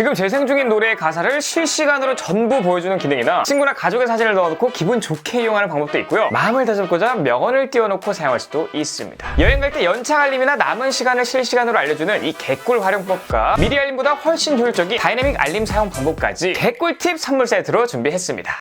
지금 재생 중인 노래의 가사를 실시간으로 전부 보여주는 기능이나 친구나 가족의 사진을 넣어놓고 기분 좋게 이용하는 방법도 있고요. 마음을 다잡고자 명언을 띄워놓고 사용할 수도 있습니다. 여행 갈 때 연착 알림이나 남은 시간을 실시간으로 알려주는 이 개꿀 활용법과 미리 알림보다 훨씬 효율적인 다이내믹 알림 사용 방법까지 개꿀팁 선물 세트로 준비했습니다.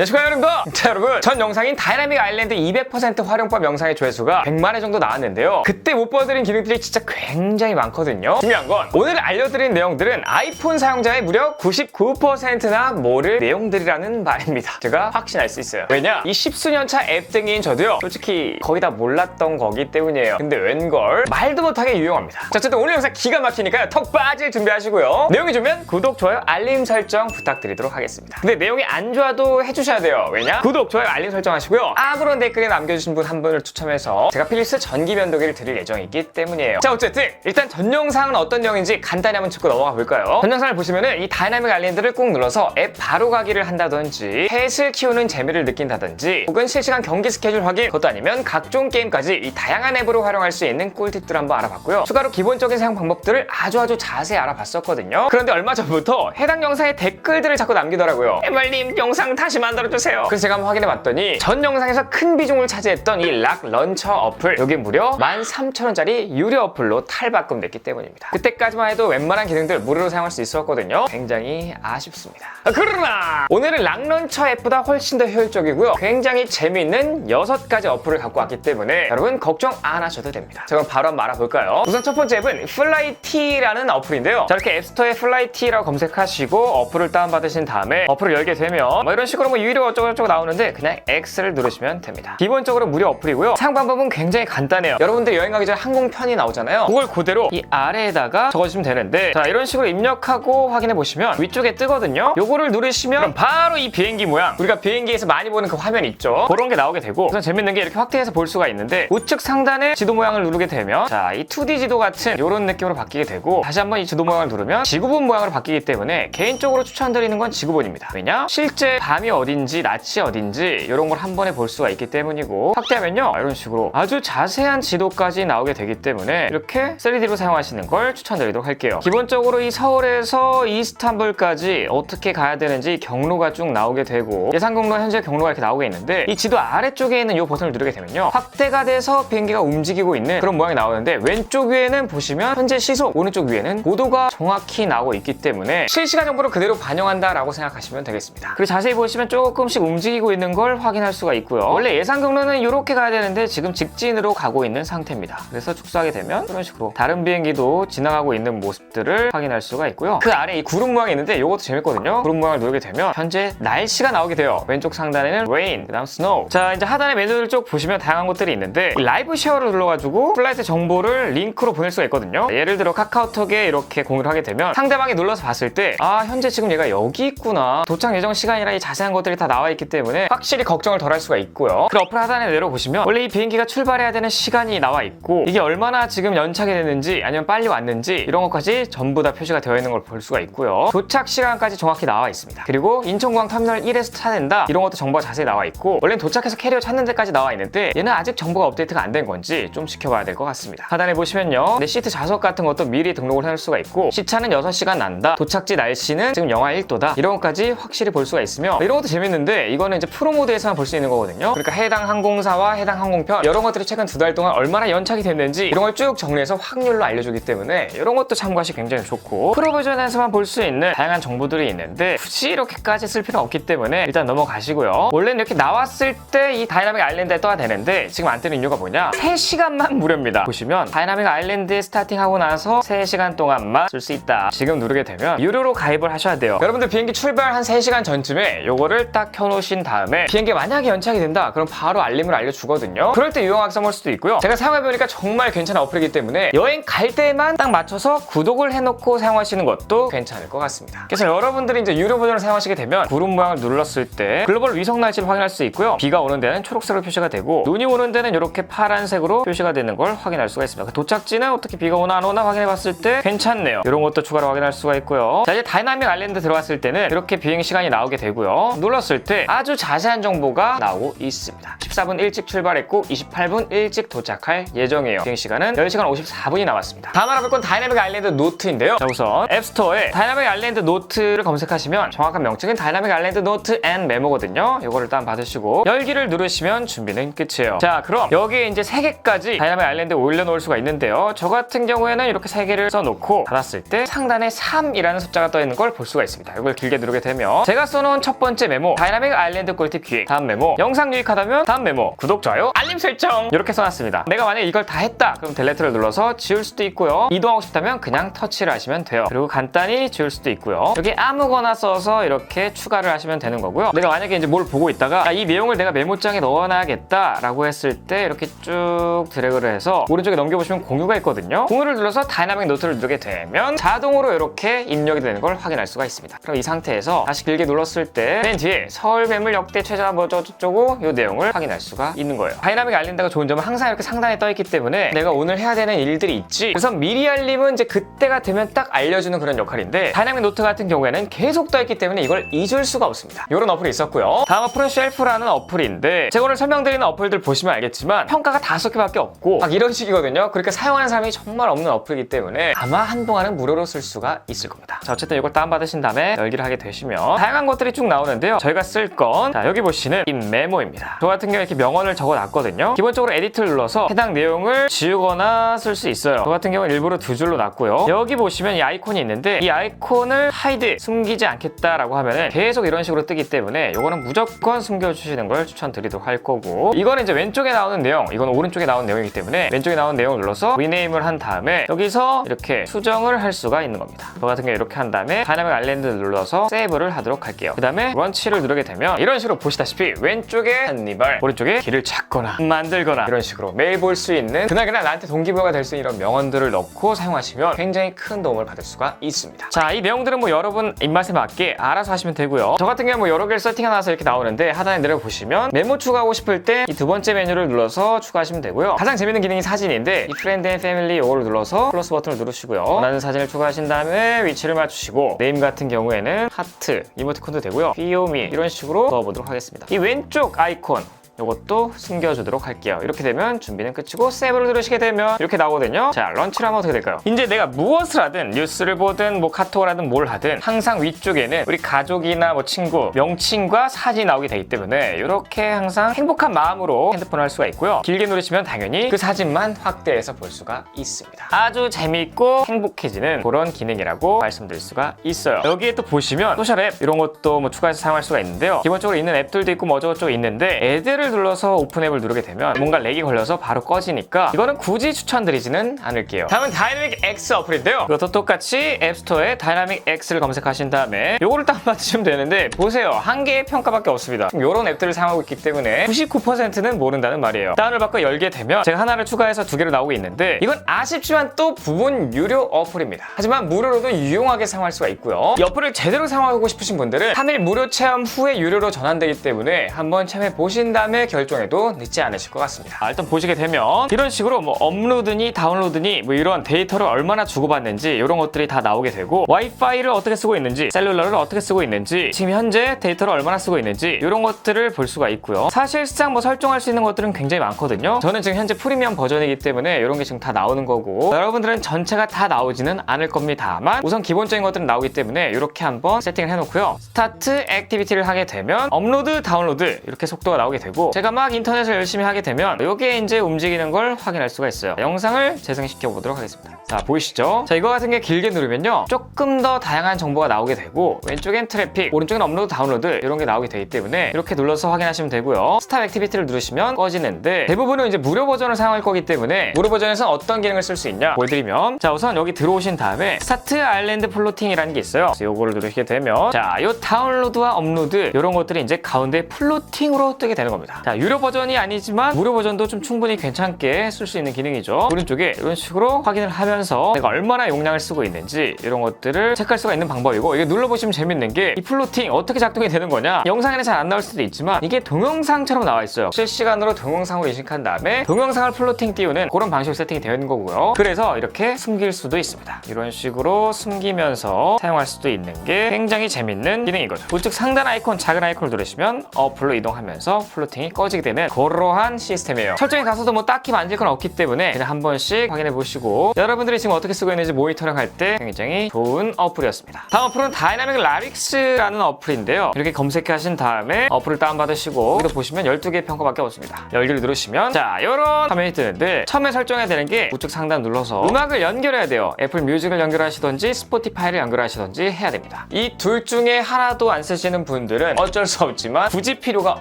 네, 축하드립니다. 자, 여러분. 전 영상인 다이나믹 아일랜드 200% 활용법 영상의 조회수가 100만 회 정도 나왔는데요. 그때 못 보여드린 기능들이 진짜 굉장히 많거든요. 중요한 건 오늘 알려드린 내용들은 아이폰 사용자의 무려 99%나 모를 내용들이라는 말입니다. 제가 확신할 수 있어요. 왜냐? 이 십수년차 앱등인 저도요. 솔직히 거의 다 몰랐던 거기 때문이에요. 근데 웬걸? 말도 못하게 유용합니다. 자, 어쨌든 오늘 영상 기가 막히니까요. 턱 빠질 준비하시고요. 내용이 좋으면 구독, 좋아요, 알림 설정 부탁드리도록 하겠습니다. 근데 내용이 안 좋아도 해주셔야 돼요. 왜냐? 구독, 좋아요, 알림 설정하시고요. 아무런 댓글에 남겨주신 분 한 분을 추첨해서 제가 필리스 전기 변도기를 드릴 예정이기 때문이에요. 자, 어쨌든 일단 전 영상은 어떤 내용인지 간단히 한번 짚고 넘어가 볼까요? 전 영상을 보시면은 이 다이나믹 아일랜드를 꾹 눌러서 앱 바로 가기를 한다든지 펫을 키우는 재미를 느낀다든지 혹은 실시간 경기 스케줄 확인 그것도 아니면 각종 게임까지 이 다양한 앱으로 활용할 수 있는 꿀팁들을 한번 알아봤고요. 추가로 기본적인 사용 방법들을 아주 아주 자세히 알아봤었거든요. 그런데 얼마 전부터 해당 영상에 댓글들을 자꾸 남기더라고요. 에멀님 영상 다시 만들어 주세요. 그래서 제가 한번 확인해 봤더니 전 영상에서 큰 비중을 차지했던 이 락 런처 어플 여기 무려 13,000원짜리 유료 어플로 탈바꿈됐기 때문입니다. 그때까지만 해도 웬만한 기능들 무료로 사용할 수 있었거든요. 굉장히 아쉽습니다. 아, 그러나 오늘은 락 런처 앱보다 훨씬 더 효율적이고요. 굉장히 재미있는 6가지 어플을 갖고 왔기 때문에 여러분 걱정 안 하셔도 됩니다. 자 그럼 바로 한번 알아볼까요? 우선 첫 번째 앱은 플라이티라는 어플인데요. 자 이렇게 앱스토어에 플라이티라고 검색하시고 어플을 다운받으신 다음에 어플을 열게 되면 뭐 이런 식으로 뭐 유료 어쩌고저쩌고 나오는데 그냥 X를 누르시면 됩니다. 기본적으로 무료 어플이고요. 사용 방법은 굉장히 간단해요. 여러분들 여행 가기 전에 항공편이 나오잖아요. 그걸 그대로 이 아래에다가 적어주시면 되는데 자 이런 식으로 입력하고 확인해 보시면 위쪽에 뜨거든요. 요거를 누르시면 바로 이 비행기 모양 우리가 비행기에서 많이 보는 그 화면 있죠. 그런 게 나오게 되고 우선 재밌는 게 이렇게 확대해서 볼 수가 있는데 우측 상단에 지도 모양을 누르게 되면 자 이 2D 지도 같은 이런 느낌으로 바뀌게 되고 다시 한번 이 지도 모양을 누르면 지구본 모양으로 바뀌기 때문에 개인적으로 추천드리는 건 지구본입니다. 왜냐? 실제 밤이 어 딘지 낮이 어딘지 이런 걸 한 번에 볼 수가 있기 때문이고 확대하면요 이런 식으로 아주 자세한 지도까지 나오게 되기 때문에 이렇게 3D로 사용하시는 걸 추천드리도록 할게요. 기본적으로 이 서울에서 이스탄불까지 어떻게 가야 되는지 경로가 쭉 나오게 되고 예상 경로 현재 경로가 이렇게 나오게 있는데 이 지도 아래쪽에 있는 이 버튼을 누르게 되면요 확대가 돼서 비행기가 움직이고 있는 그런 모양이 나오는데 왼쪽 위에는 보시면 현재 시속 오른쪽 위에는 고도가 정확히 나오고 있기 때문에 실시간 정보를 그대로 반영한다라고 생각하시면 되겠습니다. 그리고 자세히 보시면 조금씩 움직이고 있는 걸 확인할 수가 있고요. 원래 예상 경로는 이렇게 가야 되는데 지금 직진으로 가고 있는 상태입니다. 그래서 축소하게 되면 이런 식으로 다른 비행기도 지나가고 있는 모습들을 확인할 수가 있고요. 그 아래 이 구름 모양이 있는데 이것도 재밌거든요. 구름 모양을 누르게 되면 현재 날씨가 나오게 돼요. 왼쪽 상단에는 rain, 그다음 snow. 자 이제 하단에 메뉴들 쭉 보시면 다양한 것들이 있는데 이 라이브 쉐어를 눌러가지고 플라이트 정보를 링크로 보낼 수가 있거든요. 예를 들어 카카오톡에 이렇게 공유를 하게 되면 상대방이 눌러서 봤을 때 아 현재 지금 얘가 여기 있구나 도착 예정 시간이라 이 자세한 것들 이 다 나와 있기 때문에 확실히 걱정을 덜 할 수가 있고요. 그 어플 하단에 내려보시면 원래 이 비행기가 출발해야 되는 시간이 나와 있고 이게 얼마나 지금 연착이 됐는지 아니면 빨리 왔는지 이런 것까지 전부 다 표시가 되어 있는 걸 볼 수가 있고요. 도착 시간까지 정확히 나와 있습니다. 그리고 인천공항 터미널 1에서 타낸다 이런 것도 정보가 자세히 나와 있고 원래는 도착해서 캐리어 찾는 데까지 나와 있는데 얘는 아직 정보가 업데이트가 안 된 건지 좀 지켜봐야 될 것 같습니다. 하단에 보시면요. 내 시트 좌석 같은 것도 미리 등록을 할 수가 있고 시차는 6시간 난다. 도착지 날씨는 지금 영하 1도다. 이런 것까지 확실히 볼 수가 있으며 이런 것도 재밌는데 이거는 이제 프로 모드에서만 볼 수 있는 거거든요. 그러니까 해당 항공사와 해당 항공편 이런 것들이 최근 두 달 동안 얼마나 연착이 됐는지 이런 걸 쭉 정리해서 확률로 알려주기 때문에 이런 것도 참고하시 굉장히 좋고 프로 버전에서만 볼 수 있는 다양한 정보들이 있는데 굳이 이렇게까지 쓸 필요는 없기 때문에 일단 넘어가시고요. 원래는 이렇게 나왔을 때 이 다이나믹 아일랜드에 떠야 되는데 지금 안 뜨는 이유가 뭐냐? 3시간만 무료입니다. 보시면 다이나믹 아일랜드에 스타팅하고 나서 3시간 동안만 쓸 수 있다. 지금 누르게 되면 유료로 가입을 하셔야 돼요. 여러분들 비행기 출발 한 3시간 전쯤에 요거를 딱 켜놓으신 다음에 비행기 만약에 연착이 된다 그럼 바로 알림을 알려주거든요. 그럴 때 유용하게 써볼 수도 있고요. 제가 사용해보니까 정말 괜찮은 어플이기 때문에 여행 갈 때만 딱 맞춰서 구독을 해놓고 사용하시는 것도 괜찮을 것 같습니다. 그래서 여러분들이 이제 유료 버전을 사용하시게 되면 구름 모양을 눌렀을 때 글로벌 위성 날씨를 확인할 수 있고요. 비가 오는 데는 초록색으로 표시가 되고 눈이 오는 데는 이렇게 파란색으로 표시가 되는 걸 확인할 수가 있습니다. 그 도착지는 어떻게 비가 오나 안 오나 확인해봤을 때 괜찮네요. 이런 것도 추가로 확인할 수가 있고요. 자 이제 다이나믹 아일랜드 들어갔을 때는 이렇게 비행 시간이 나오게 되고요. 눌러 열었을 때 아주 자세한 정보가 나오고 있습니다. 14분 일찍 출발했고 28분 일찍 도착할 예정이에요. 비행 시간은 10시간 54분이 남았습니다. 다음 알아볼 건 다이나믹 아일랜드 노트인데요. 자, 우선 앱스토어에 다이나믹 아일랜드 노트를 검색하시면 정확한 명칭은 다이나믹 아일랜드 노트 앤 메모거든요. 이거를 일단 받으시고 열기를 누르시면 준비는 끝이에요. 자, 그럼 여기에 이제 3개까지 다이나믹 아일랜드에 올려놓을 수가 있는데요. 저 같은 경우에는 이렇게 3개를 써놓고 닫았을 때 상단에 3이라는 숫자가 떠 있는 걸 볼 수가 있습니다. 이걸 길게 누르게 되면 제가 써놓은 첫 번째 메모 다이나믹 아일랜드 꿀팁 기획 다음 메모 영상 유익하다면 다음 메모 구독 좋아요 알림 설정 이렇게 써놨습니다. 내가 만약에 이걸 다 했다 그럼 델레트를 눌러서 지울 수도 있고요. 이동하고 싶다면 그냥 터치를 하시면 돼요. 그리고 간단히 지울 수도 있고요. 여기 아무거나 써서 이렇게 추가를 하시면 되는 거고요. 내가 만약에 이제 뭘 보고 있다가 아, 이 내용을 내가 메모장에 넣어놔야겠다 라고 했을 때 이렇게 쭉 드래그를 해서 오른쪽에 넘겨보시면 공유가 있거든요. 공유를 눌러서 다이나믹 노트를 누르게 되면 자동으로 이렇게 입력이 되는 걸 확인할 수가 있습니다. 그럼 이 상태에서 다시 길게 눌렀을 때 맨 뒤에 서울 매물 역대 최저 뭐 저쩌고 이 내용을 확인할 수가 있는 거예요. 다이나믹 알린다가 좋은 점은 항상 이렇게 상단에 떠 있기 때문에 내가 오늘 해야 되는 일들이 있지. 그래서 미리 알림은 이제 그때가 되면 딱 알려주는 그런 역할인데 다이나믹 노트 같은 경우에는 계속 떠 있기 때문에 이걸 잊을 수가 없습니다. 이런 어플이 있었고요. 다음 어플은 쉘프라는 어플인데 제가 오늘 설명드리는 어플들 보시면 알겠지만 평가가 다섯 개밖에 없고 막 이런 식이거든요. 그렇게 사용하는 사람이 정말 없는 어플이기 때문에 아마 한동안은 무료로 쓸 수가 있을 겁니다. 자 어쨌든 이걸 다운받으신 다음에 열기를 하게 되시면 다양한 것들이 쭉 나오는데요. 저희가 쓸건 자, 여기 보시는 이 메모입니다. 저 같은 경우에 이렇게 명언을 적어놨거든요. 기본적으로 에디트를 눌러서 해당 내용을 지우거나 쓸 수 있어요. 저 같은 경우는 일부러 두 줄로 놨고요. 여기 보시면 이 아이콘이 있는데 이 아이콘을 하이드 숨기지 않겠다라고 하면은 계속 이런 식으로 뜨기 때문에 이거는 무조건 숨겨주시는 걸 추천드리도록 할 거고 이거는 이제 왼쪽에 나오는 내용 이건 오른쪽에 나오는 내용이기 때문에 왼쪽에 나오는 내용을 눌러서 리네임을 한 다음에 여기서 이렇게 수정을 할 수가 있는 겁니다. 저 같은 경우 이렇게 한 다음에 다이나믹 아일랜드를 눌러서 세이브를 하도록 할게요. 그 다음에 런치 를 누르게 되면 이런 식으로 보시다시피 왼쪽에 한입을 오른쪽에 길을 찾거나 만들거나 이런 식으로 매일 볼 수 있는 그날그날 나한테 동기부여가 될 수 있는 이런 명언들을 넣고 사용하시면 굉장히 큰 도움을 받을 수가 있습니다. 자, 이 내용들은 뭐 여러분 입맛에 맞게 알아서 하시면 되고요. 저 같은 경우 뭐 여러 개를 세팅해 놔서 이렇게 나오는데 하단에 내려보시면 메모 추가하고 싶을 때 이 두 번째 메뉴를 눌러서 추가하시면 되고요. 가장 재밌는 기능이 사진인데 이 프렌드 앤 패밀리 이거를 눌러서 플러스 버튼을 누르시고요. 원하는 사진을 추가하신 다음에 위치를 맞추시고 네임 같은 경우에는 하트, 이모티콘도 되고요. 귀요미 이런 식으로 넣어보도록 하겠습니다. 이 왼쪽 아이콘 이것도 숨겨주도록 할게요. 이렇게 되면 준비는 끝이고 세이브를 누르시게 되면 이렇게 나오거든요. 자, 런치를 하면 어떻게 될까요? 이제 내가 무엇을 하든 뉴스를 보든 뭐 카톡을 하든 뭘 하든 항상 위쪽에는 우리 가족이나 뭐 친구 명칭과 사진이 나오게 되기 때문에 이렇게 항상 행복한 마음으로 핸드폰을 할 수가 있고요. 길게 누르시면 당연히 그 사진만 확대해서 볼 수가 있습니다. 아주 재밌고 행복해지는 그런 기능이라고 말씀드릴 수가 있어요. 여기에 또 보시면 소셜 앱 이런 것도 뭐 추가해서 사용할 수가 있는데요. 기본적으로 있는 앱들도 있고 뭐 저것저것 있는데 애들을 눌러서 오픈 앱을 누르게 되면 뭔가 렉이 걸려서 바로 꺼지니까 이거는 굳이 추천드리지는 않을게요. 다음은 다이나믹 X 어플인데요. 이것도 똑같이 앱스토어에 다이나믹 X를 검색하신 다음에 이거를 다운받으시면 되는데 보세요. 한 개의 평가밖에 없습니다. 이런 앱들을 사용하고 있기 때문에 99%는 모른다는 말이에요. 다운을 받고 열게 되면 제가 하나를 추가해서 두 개로 나오고 있는데 이건 아쉽지만 또 부분 유료 어플입니다. 하지만 무료로도 유용하게 사용할 수가 있고요. 이 어플을 제대로 사용하고 싶으신 분들은 3일 무료 체험 후에 유료로 전환되기 때문에 한번 체험해 보신 다음에 결정해도 늦지 않으실 것 같습니다. 아, 일단 보시게 되면 이런 식으로 뭐 업로드니 다운로드니 뭐 이런 데이터를 얼마나 주고받는지 이런 것들이 다 나오게 되고 와이파이를 어떻게 쓰고 있는지 셀룰러를 어떻게 쓰고 있는지 지금 현재 데이터를 얼마나 쓰고 있는지 이런 것들을 볼 수가 있고요. 사실상 뭐 설정할 수 있는 것들은 굉장히 많거든요. 저는 지금 현재 프리미엄 버전이기 때문에 이런 게 지금 다 나오는 거고 여러분들은 전체가 다 나오지는 않을 겁니다만 우선 기본적인 것들은 나오기 때문에 이렇게 한번 세팅을 해놓고요. 스타트 액티비티를 하게 되면 업로드 다운로드 이렇게 속도가 나오게 되고 제가 막 인터넷을 열심히 하게 되면 여기에 이제 움직이는 걸 확인할 수가 있어요. 영상을 재생시켜 보도록 하겠습니다. 자 보이시죠? 자 이거 같은 게 길게 누르면요 조금 더 다양한 정보가 나오게 되고 왼쪽엔 트래픽, 오른쪽엔 업로드 다운로드 이런 게 나오게 되기 때문에 이렇게 눌러서 확인하시면 되고요. 스탑 액티비티를 누르시면 꺼지는데 대부분은 이제 무료 버전을 사용할 거기 때문에 무료 버전에서 어떤 기능을 쓸 수 있냐 보여드리면 자 우선 여기 들어오신 다음에 스타트 아일랜드 플로팅이라는 게 있어요. 요거를 누르시게 되면 자요 다운로드와 업로드 이런 것들이 이제 가운데 플로팅으로 뜨게 되는 겁니다. 있습니다. 자, 유료 버전이 아니지만 무료 버전도 좀 충분히 괜찮게 쓸 수 있는 기능이죠. 오른쪽에 이런 식으로 확인을 하면서 내가 얼마나 용량을 쓰고 있는지 이런 것들을 체크할 수가 있는 방법이고 이게 눌러보시면 재밌는 게 이 플로팅 어떻게 작동이 되는 거냐 영상에는 잘 안 나올 수도 있지만 이게 동영상처럼 나와 있어요. 실시간으로 동영상으로 인식한 다음에 동영상을 플로팅 띄우는 그런 방식으로 세팅이 되어 있는 거고요. 그래서 이렇게 숨길 수도 있습니다. 이런 식으로 숨기면서 사용할 수도 있는 게 굉장히 재밌는 기능인 거죠. 우측 상단 아이콘 작은 아이콘을 누르시면 어플로 이동하면서 플로팅 이 꺼지게 되는 그러한 시스템이에요. 설정에 가서도 뭐 딱히 만질 건 없기 때문에 그냥 한 번씩 확인해 보시고 여러분들이 지금 어떻게 쓰고 있는지 모니터링 할 때 굉장히 좋은 어플이었습니다. 다음 어플은 다이나믹 라릭스라는 어플인데요. 이렇게 검색하신 다음에 어플을 다운받으시고 여기도 보시면 12개의 평가밖에 없습니다. 열기를 누르시면 자 이런 화면이 뜨는데 처음에 설정해야 되는 게 우측 상단 눌러서 음악을 연결해야 돼요. 애플 뮤직을 연결하시던지 스포티파이를 연결하시던지 해야 됩니다. 이 둘 중에 하나도 안 쓰시는 분들은 어쩔 수 없지만 굳이 필요가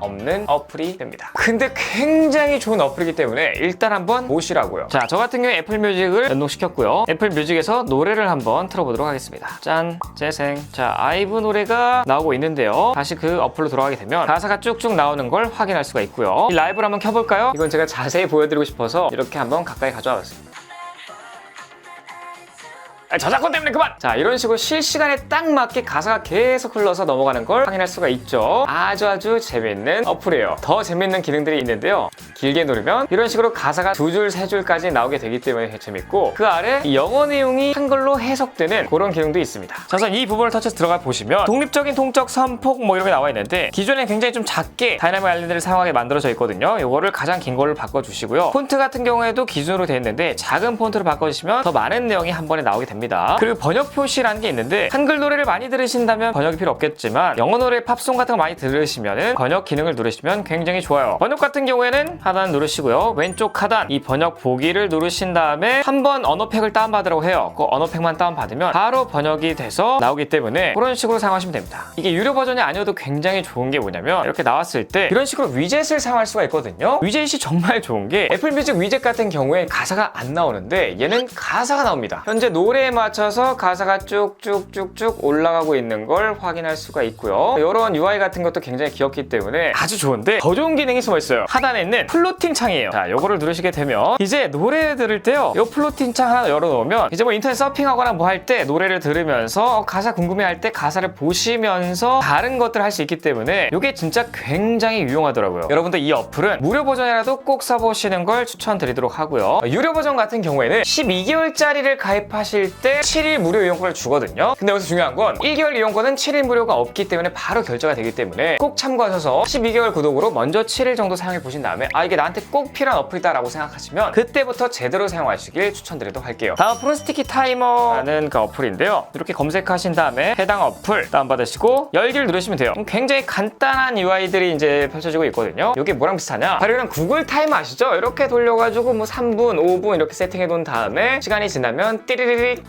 없는 어플이 됩니다. 근데 굉장히 좋은 어플이기 때문에 일단 한번 보시라고요. 자, 저 같은 경우에 애플 뮤직을 연동시켰고요. 애플 뮤직에서 노래를 한번 틀어보도록 하겠습니다. 짠, 재생. 자, 아이브 노래가 나오고 있는데요. 다시 그 어플로 들어가게 되면 가사가 쭉쭉 나오는 걸 확인할 수가 있고요. 이 라이브를 한번 켜볼까요? 이건 제가 자세히 보여드리고 싶어서 이렇게 한번 가까이 가져와 봤습니다. 아, 저작권 때문에 그만! 자, 이런 식으로 실시간에 딱 맞게 가사가 계속 흘러서 넘어가는 걸 확인할 수가 있죠. 아주 아주 재밌는 어플이에요. 더 재밌는 기능들이 있는데요. 길게 누르면 이런 식으로 가사가 두 줄, 세 줄까지 나오게 되기 때문에 재밌고 그 아래 이 영어 내용이 한글로 해석되는 그런 기능도 있습니다. 자, 우선 이 부분을 터치해서 들어가 보시면 독립적인 동적 선폭 뭐 이런 게 나와 있는데 기존에 굉장히 좀 작게 다이나믹 아일랜드를 사용하게 만들어져 있거든요. 이거를 가장 긴 걸로 바꿔주시고요. 폰트 같은 경우에도 기준으로 되어 있는데 작은 폰트로 바꿔주시면 더 많은 내용이 한 번에 나오게 됩니다. 그리고 번역 표시라는 게 있는데 한글 노래를 많이 들으신다면 번역이 필요 없겠지만 영어 노래 팝송 같은 거 많이 들으시면은 번역 기능을 누르시면 굉장히 좋아요. 번역 같은 경우에는 하단 누르시고요. 왼쪽 하단 이 번역 보기를 누르신 다음에 한번 언어팩을 다운받으라고 해요. 그 언어팩만 다운받으면 바로 번역이 돼서 나오기 때문에 그런 식으로 사용하시면 됩니다. 이게 유료 버전이 아니어도 굉장히 좋은 게 뭐냐면 이렇게 나왔을 때 이런 식으로 위젯을 사용할 수가 있거든요. 위젯이 정말 좋은 게 애플 뮤직 위젯 같은 경우에 가사가 안 나오는데 얘는 가사가 나옵니다. 현재 노래 에 맞춰서 가사가 쭉쭉쭉쭉 올라가고 있는 걸 확인할 수가 있고요. 이런 UI 같은 것도 굉장히 귀엽기 때문에 아주 좋은데 더 좋은 기능이 숨어 있어요. 하단에 있는 플로팅 창이에요. 자, 요거를 누르시게 되면 이제 노래 들을 때요. 요 플로팅 창 하나 열어놓으면 이제 뭐 인터넷 서핑하거나 뭐 할 때 노래를 들으면서 어, 가사 궁금해할 때 가사를 보시면서 다른 것들 할수 있기 때문에 이게 진짜 굉장히 유용하더라고요. 여러분들 이 어플은 무료 버전이라도 꼭 써보시는 걸 추천드리도록 하고요. 유료 버전 같은 경우에는 12개월짜리를 가입하실 때 7일 무료 이용권을 주거든요. 근데 여기서 중요한 건 1개월 이용권은 7일 무료가 없기 때문에 바로 결제가 되기 때문에 꼭 참고하셔서 12개월 구독으로 먼저 7일 정도 사용해 보신 다음에 아 이게 나한테 꼭 필요한 어플이다라고 생각하시면 그때부터 제대로 사용하시길 추천드리도록 할게요. 다음 어플은 스티키 타이머라는 그 어플인데요. 이렇게 검색하신 다음에 해당 어플 다운받으시고 열기를 누르시면 돼요. 굉장히 간단한 UI들이 이제 펼쳐지고 있거든요. 이게 뭐랑 비슷하냐? 바로 이런 구글 타이머 아시죠? 이렇게 돌려가지고 뭐 3분, 5분 이렇게 세팅해 놓은 다음에 시간이 지나면 띠리리릭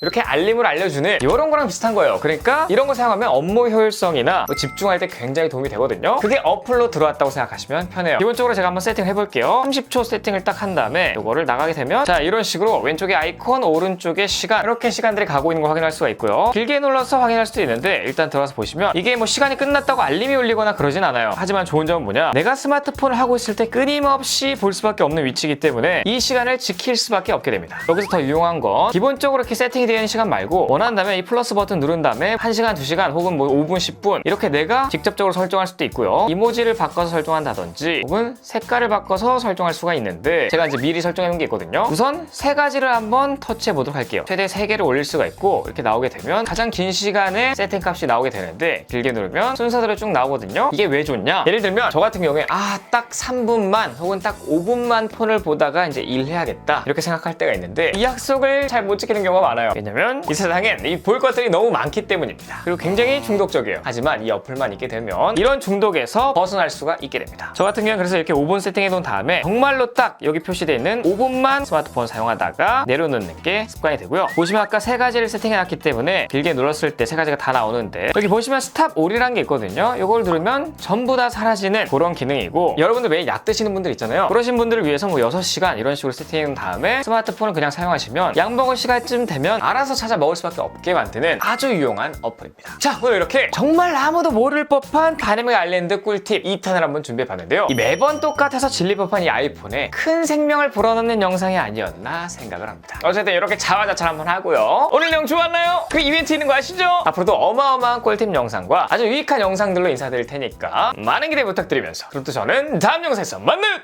이렇게 알림을 알려주는 이런 거랑 비슷한 거예요. 그러니까 이런 거 사용하면 업무 효율성이나 뭐 집중할 때 굉장히 도움이 되거든요. 그게 어플로 들어왔다고 생각하시면 편해요. 기본적으로 제가 한번 세팅을 해볼게요. 30초 세팅을 딱 한 다음에 이거를 나가게 되면 자 이런 식으로 왼쪽에 아이콘, 오른쪽에 시간 이렇게 시간들이 가고 있는 걸 확인할 수가 있고요. 길게 눌러서 확인할 수도 있는데 일단 들어가서 보시면 이게 뭐 시간이 끝났다고 알림이 울리거나 그러진 않아요. 하지만 좋은 점은 뭐냐? 내가 스마트폰을 하고 있을 때 끊임없이 볼 수밖에 없는 위치이기 때문에 이 시간을 지킬 수밖에 없게 됩니다. 여기서 더 유용한 건 기본적으로 이렇게 세팅이 되어 있는 시간 말고 원한다면 이 플러스 버튼 누른 다음에 1시간, 2시간 혹은 뭐 5분, 10분 이렇게 내가 직접적으로 설정할 수도 있고요. 이모지를 바꿔서 설정한다든지 혹은 색깔을 바꿔서 설정할 수가 있는데 제가 이제 미리 설정해 놓은 게 있거든요. 우선 세 가지를 한번 터치해 보도록 할게요. 최대 3개를 올릴 수가 있고 이렇게 나오게 되면 가장 긴 시간에 세팅 값이 나오게 되는데 길게 누르면 순서대로 쭉 나오거든요. 이게 왜 좋냐? 예를 들면 저 같은 경우에 아 딱 3분만 혹은 딱 5분만 폰을 보다가 이제 일해야겠다 이렇게 생각할 때가 있는데 이 약속을 잘 못 지키는 경우가 많아요. 왜냐면 이 세상엔 이 볼 것들이 너무 많기 때문입니다. 그리고 굉장히 중독적이에요. 하지만 이 어플만 있게 되면 이런 중독에서 벗어날 수가 있게 됩니다. 저 같은 경우는 그래서 이렇게 5분 세팅해 놓은 다음에 정말로 딱 여기 표시되어 있는 5분만 스마트폰 사용하다가 내려놓는 게 습관이 되고요. 보시면 아까 세 가지를 세팅해 놨기 때문에 길게 눌렀을 때 세 가지가 다 나오는데 여기 보시면 스탑 올이라는 게 있거든요. 이걸 누르면 전부 다 사라지는 그런 기능이고 여러분들 매일 약 드시는 분들 있잖아요. 그러신 분들을 위해서 뭐 6시간 이런 식으로 세팅해 놓은 다음에 스마트폰을 그냥 사용하시면 약 먹을 시간쯤 되면 알아서 찾아 먹을 수밖에 없게 만드는 아주 유용한 어플입니다. 자, 오늘 이렇게 정말 아무도 모를 법한 다이내믹 아일랜드 꿀팁 2탄을 한번 준비해봤는데요. 이 매번 똑같아서 질릴 법한 이 아이폰에 큰 생명을 불어넣는 영상이 아니었나 생각을 합니다. 어쨌든 이렇게 자화자찬 한번 하고요. 오늘 내용 좋았나요? 그 이벤트 있는 거 아시죠? 앞으로도 어마어마한 꿀팁 영상과 아주 유익한 영상들로 인사드릴 테니까 많은 기대 부탁드리면서 그럼 또 저는 다음 영상에서 만나요!